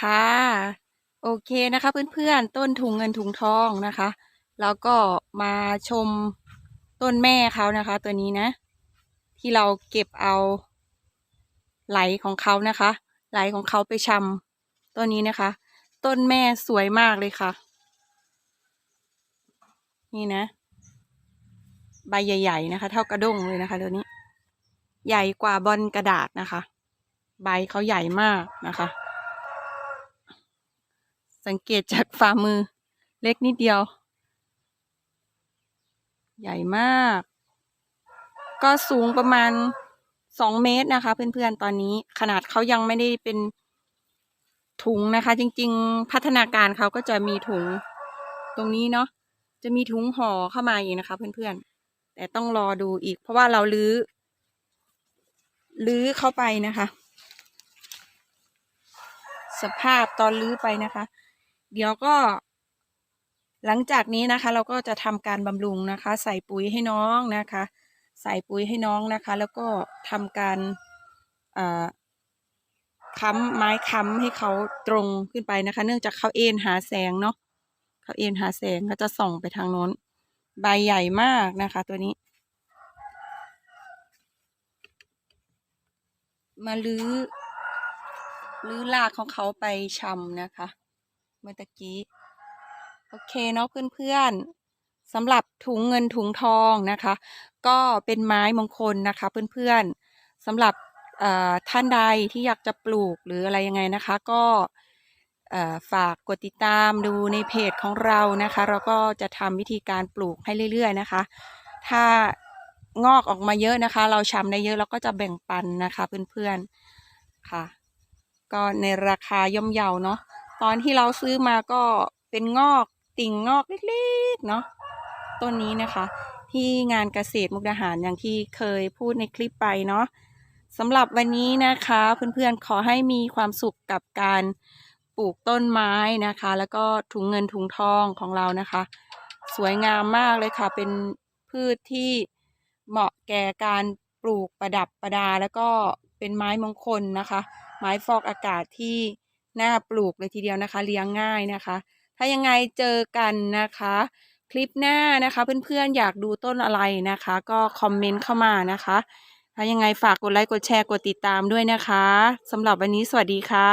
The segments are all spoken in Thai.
ค่ะ โอเคนะคะเพื่อนๆ ต้นถุงเงินถุงทองนะคะ แล้วก็มาชมต้นแม่เขานะคะ ตัวนี้นะ ที่เราเก็บเอาไหลของเขานะคะ ไหลของเขาไปชำต้นนี้นะคะ ต้นแม่สวยมากเลยค่ะ นี่นะ ใบใหญ่ ๆ นะคะ เท่ากระด้งเลยนะคะตัวนี้ ใหญ่กว่าบอลกระดาษนะคะ ใบเขาใหญ่มากนะคะ สังเกตจากฝ่ามือ เล็กนิดเดียว ใหญ่มาก ก็สูงประมาณสองเมตรนะคะ เพื่อนๆตอนนี้ขนาดเขายังไม่ได้เป็นถุงนะคะ จริง ๆ พัฒนาการเขาก็จะมีถุงตรงนี้เนาะจะมีถุงห่อเข้ามาอีกนะคะ เพื่อนๆ แต่ต้องรอดูอีก เพราะว่าเราลื้อลื้อเข้าไปนะคะ สภาพตอนลื้อไปนะคะ เดี๋ยวก็ หลังจากนี้นะคะ เราก็จะทำการบำรุงนะคะ ใส่ปุ๋ยให้น้องนะคะ ใส่ปุ๋ยให้น้องนะคะ แล้วก็ทำการค้ำไม้ค้ำให้เขาตรงขึ้นไปนะคะ เนื่องจากเขาเอ็นหาแสงเนาะเขาเอ็นหาแสงก็จะส่องไปทางโน้น ใบใหญ่มากนะคะ ตัวนี้ มาลื้อลื้อรากของเขาไปชำนะคะ เมื่อตะกี้ โอเคเนาะเพื่อนๆสำหรับถุงเงินถุงทองนะคะ ก็เป็นไม้มงคลนะคะเพื่อนๆสำหรับท่านใดที่อยากจะปลูกหรืออะไรยังไงนะคะ ก็ฝากกดติดตามดูในเพจของเรานะคะ เราก็จะทำวิธีการปลูกให้เรื่อย ๆนะคะ ถ้างอกออกมาเยอะนะคะ เราชำได้เยอะเราก็จะแบ่งปันนะคะเพื่อนๆค่ะ ก็ในราคาย่อมเยาเนาะ ตอนที่เราซื้อมาก็เป็นงอกติ่งงอกเล็กๆเนาะต้นนี้นะคะ ที่งานเกษตรมุกดาหารอย่างที่เคยพูดในคลิปไปเนาะสำหรับวันนี้นะคะเพื่อนๆขอให้มีความสุขกับการปลูกต้นไม้นะคะ แล้วก็ถุงเงินถุงทองของเรานะคะ สวยงามมากเลยค่ะ เป็นพืชที่เหมาะแก่การปลูกประดับประดา แล้วก็เป็นไม้มงคลนะคะ ไม้ฟอกอากาศที่ น่าปลูกเลยทีเดียวนะคะ เลี้ยงง่ายนะคะ ถ้ายังไงเจอกันนะคะ คลิปหน้านะคะ เพื่อนๆอยากดูต้นอะไรนะคะ ก็คอมเมนต์เข้ามานะคะถ้ายังไงฝากกดไลค์กดแชร์กดติดตามด้วยนะคะสำหรับวันนี้สวัสดีค่ะ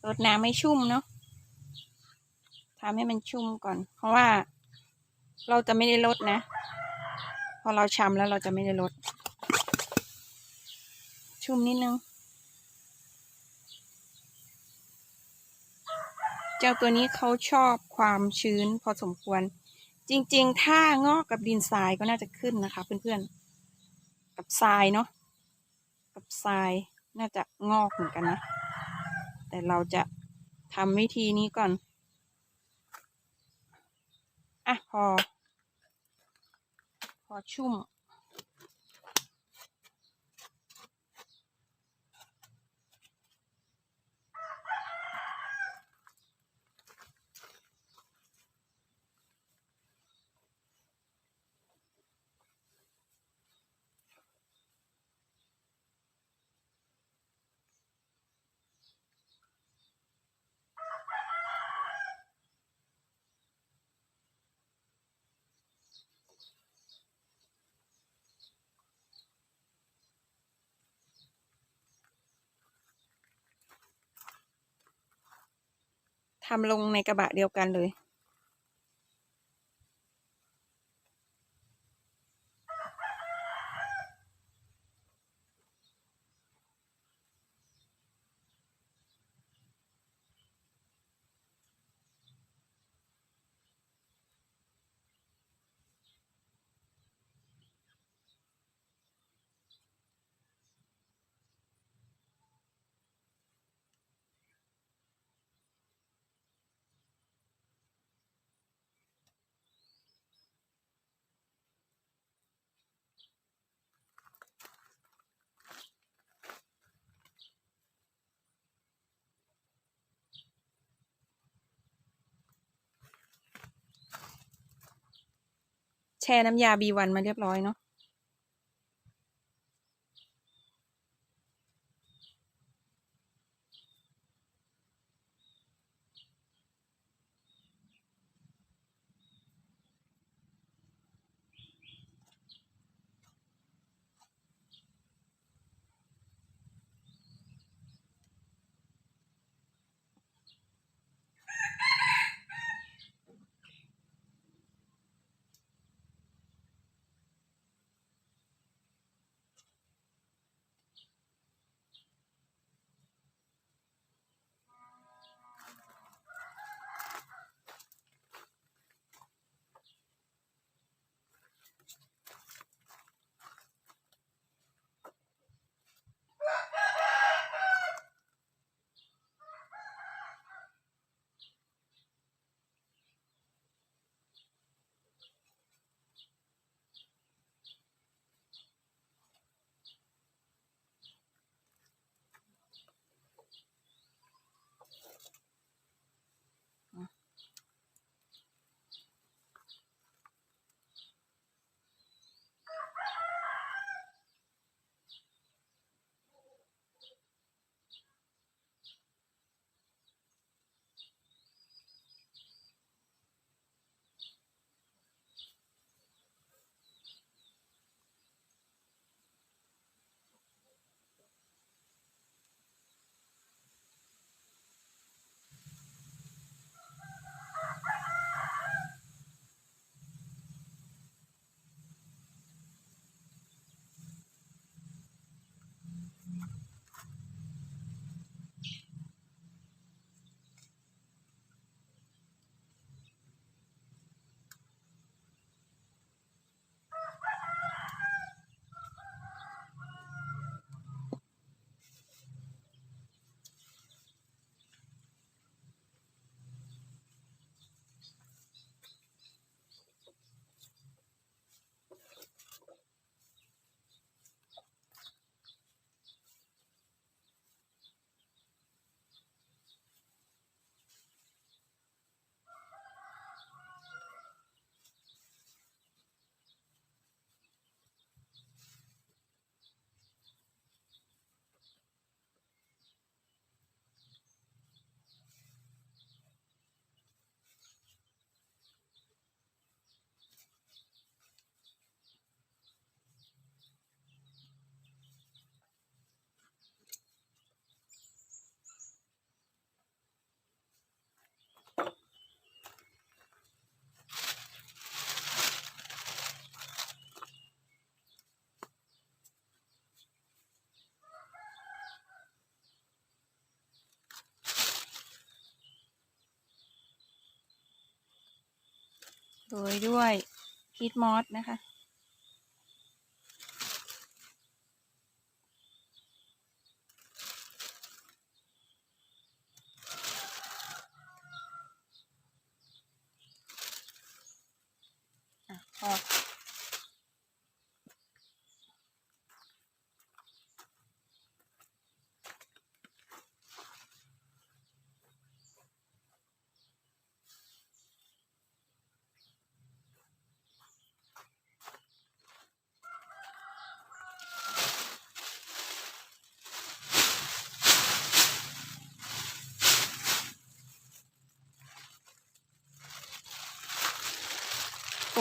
ร ดน้ำไม่ชุ่มเนาะทำให้มันชุ่มก่อน เพราะว่าเราจะไม่ได้ลดนะ พอเราชำแล้วเราจะไม่ได้ลด ชุ่มนิดนึง เจ้าตัวนี้เขาชอบความชื้นพอสมควร จริงๆ ถ้างอกกับดินทรายก็น่าจะขึ้นนะคะเพื่อนๆ กับทรายเนาะ กับทรายน่าจะงอกเหมือนกันนะ แต่เราจะทำวิธีนี้ก่อน อะ พอ พอชุ่ม ทำลงในกระบะเดียวกันเลย ช่น้ำยา B1 มาเรียบร้อยเนาะ โรยด้วยพีทมอสนะคะอะพอ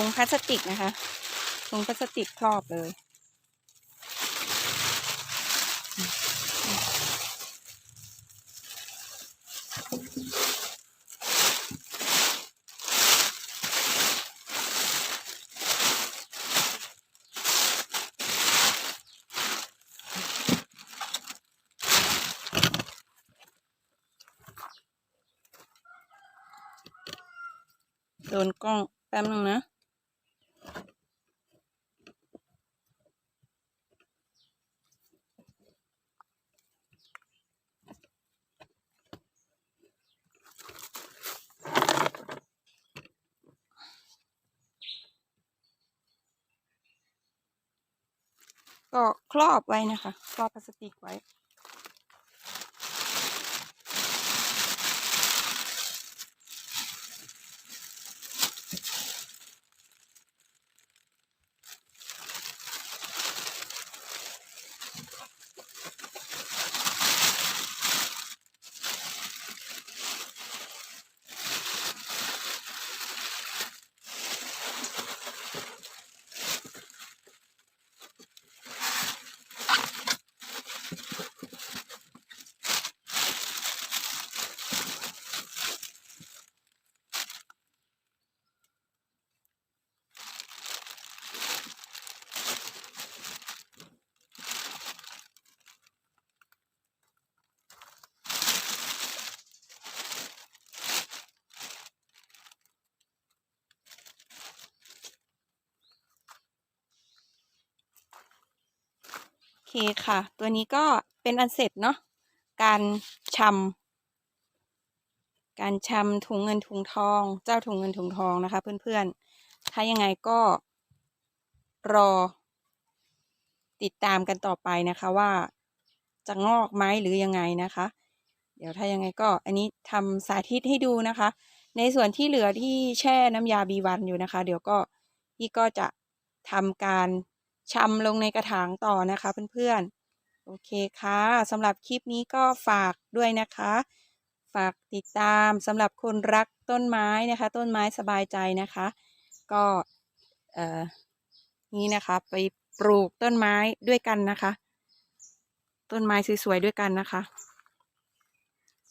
ถุงพลาสติกนะคะถุงพลาสติกครอบเลยโดนกล้องแป๊บนึงนะ ก็ ครอบไว้นะคะ ครอบพลาสติกไว้ เคค่ะ ตัวนี้ก็เป็นอันเสร็จเนาะการชำการชำถุงเงินถุงทอง เจ้าถุงเงินถุงทองนะคะ เพื่อนๆ ถ้ายังไงก็รอ ติดตามกันต่อไปนะคะว่าจะงอกไหมหรือยังไงนะคะ เดี๋ยวถ้ายังไงก็อันนี้ทำสาธิตให้ดูนะคะ ในส่วนที่เหลือที่แช่น้ำยาบีวันอยู่นะคะ เดี๋ยวก็พี่ก็จะทำการ ชำลงในกระถางต่อนะคะเพื่อนๆ โอเคค่ะสำหรับคลิปนี้ก็ฝากด้วยนะคะ ฝากติดตามสำหรับคนรักต้นไม้นะคะ ต้นไม้สบายใจนะคะ ก็เอ่อนี่นะคะไปปลูกต้นไม้ด้วยกันนะคะ ต้นไม้สวยๆด้วยกันนะคะ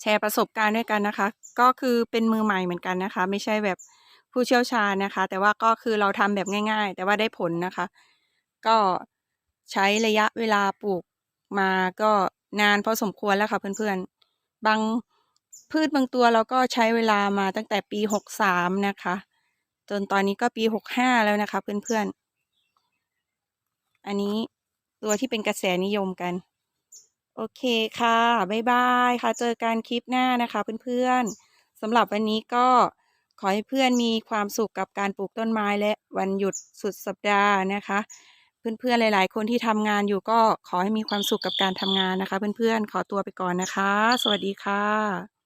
แชร์ประสบการณ์ด้วยกันนะคะ ก็คือเป็นมือใหม่เหมือนกันนะคะ ไม่ใช่แบบผู้เชี่ยวชาญนะคะ แต่ว่าก็คือเราทำแบบง่าย ๆ แต่ว่าได้ผลนะคะ ก็ใช้ระยะเวลาปลูกมาก็นานพอสมควรแล้วค่ะเพื่อนๆ บางพืชบางตัวเราก็ใช้เวลามาตั้งแต่ปีหกสามนะคะ จนตอนนี้ก็ปีหกห้าแล้วนะคะ เพื่อนๆ อันนี้ตัวที่เป็นกระแสนิยมกัน โอเคค่ะ บ๊ายบายค่ะ เจอกันคลิปหน้านะคะเพื่อนๆสำหรับวันนี้ก็ขอให้เพื่อนมีความสุขกับการปลูกต้นไม้และวันหยุดสุดสัปดาห์นะคะ เพื่อนๆหลาย ๆ คนที่ทำงานอยู่ก็ขอให้มีความสุขกับการทำงานนะคะ เพื่อนๆขอตัวไปก่อนนะคะ สวัสดีค่ะ